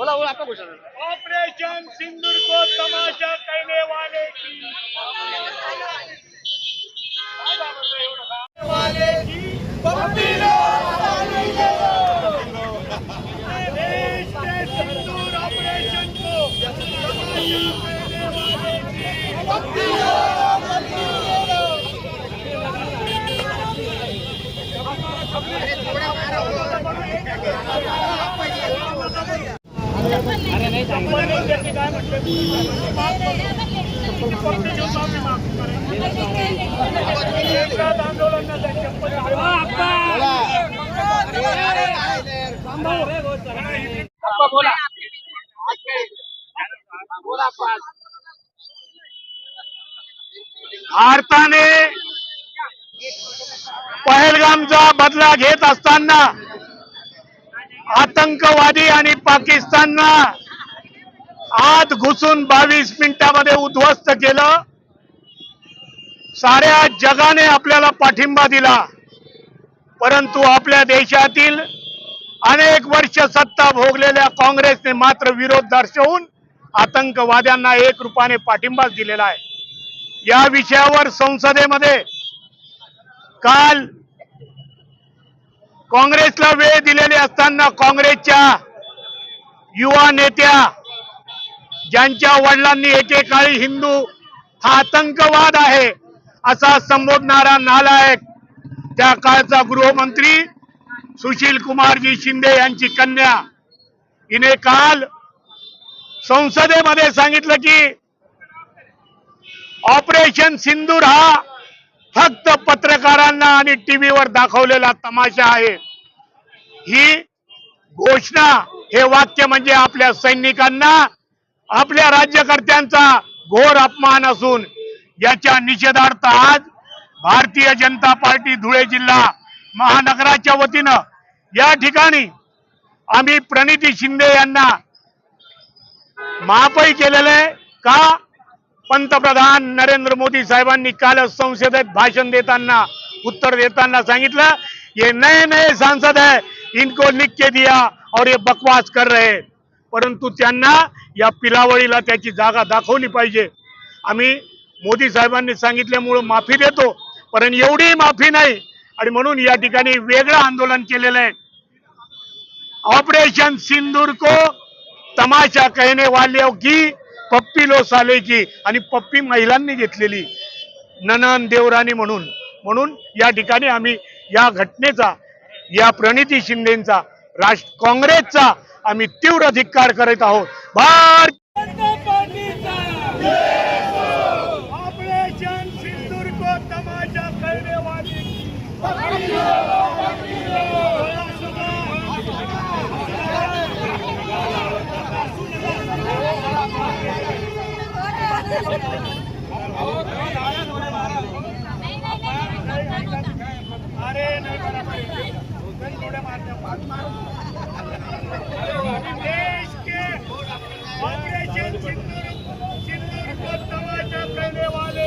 बोला बोला आपका क्वेश्चन ऑपरेशन सिंदूर को तमाशा कहने वाले की। वाले की पप्पी लो देश के सिंदूर ऑपरेशन को तमाशा कहने वाले की पप्पी लो एकनाथ आंदोलन आपका बोला भारताने पहलगामचा बदला घेत असताना आतंकवादी आणि पाकिस्तानला आत घुसून बावीस मिनिटामध्ये उद्ध्वस्त केलं. साऱ्या जगाने आपल्याला पाठिंबा दिला. परंतु आपल्या देशातील अनेक वर्ष सत्ता भोगलेल्या काँग्रेसने मात्र विरोध दर्शवून आतंकवाद्यांना एक रूपाने पाठिंबाच दिलेला आहे. या विषयावर संसदेमध्ये काल काँग्रेसला वेळ दिलेली असताना काँग्रेसच्या युवा नेत्या ज्यांच्या वडिलांनी एकेकाळी हिंदू हा आतंकवाद आहे असा संबोधणारा नालायक त्या काळचा गृहमंत्री सुशील कुमारजी शिंदे यांची कन्या. हिने काल संसदेमध्ये सांगितलं की ऑपरेशन सिंदूर हा फक्त पत्रकारांना आणि टीव्हीवर दाखवलेला तमाशा आहे. ही घोषणा हे वाक्य म्हणजे आपल्या सैनिकांना आपल्या राज्यकर्त्यांचा घोर अपमान असून याच्या निषेधार्थ आज भारतीय जनता पार्टी धुळे जिल्हा महानगराच्या वतीनं या ठिकाणी आम्ही प्रणिती शिंदे यांना महापै केलेलं आहे. का? पंतप्रधान नरेंद्र मोदी साहेबांनी काल संसदेत भाषण देताना उत्तर देताना सांगितलं ये नए नए सांसद आहे इनको लिख के दिया और ये बकवास कर रहे परंतु त्यांना या पिलावळीला त्याची जागा दाखवली पाहिजे. आम्ही मोदी साहेबांनी सांगितल्यामुळं माफी देतो पण एवढी माफी नाही. आणि म्हणून या ठिकाणी वेगळं आंदोलन केलेलं आहे. ऑपरेशन सिंदूर को तमाशा कहने वाले की पप्पी लो आणि पप्पी महिलांनी घेतलेली ननन देवराणी म्हणून. म्हणून या ठिकाणी आम्ही या घटनेचा या प्रणिती शिंदेचा राष्ट्र काँग्रेसचा आम्ही तीव्र धिक्कार करत आहोत. भारत ऑपरेशन सिंदूर को तमाशा करने वाली अरे नहीं देश के ऑपरेशन सिंदूर सिंदूर को करने वाले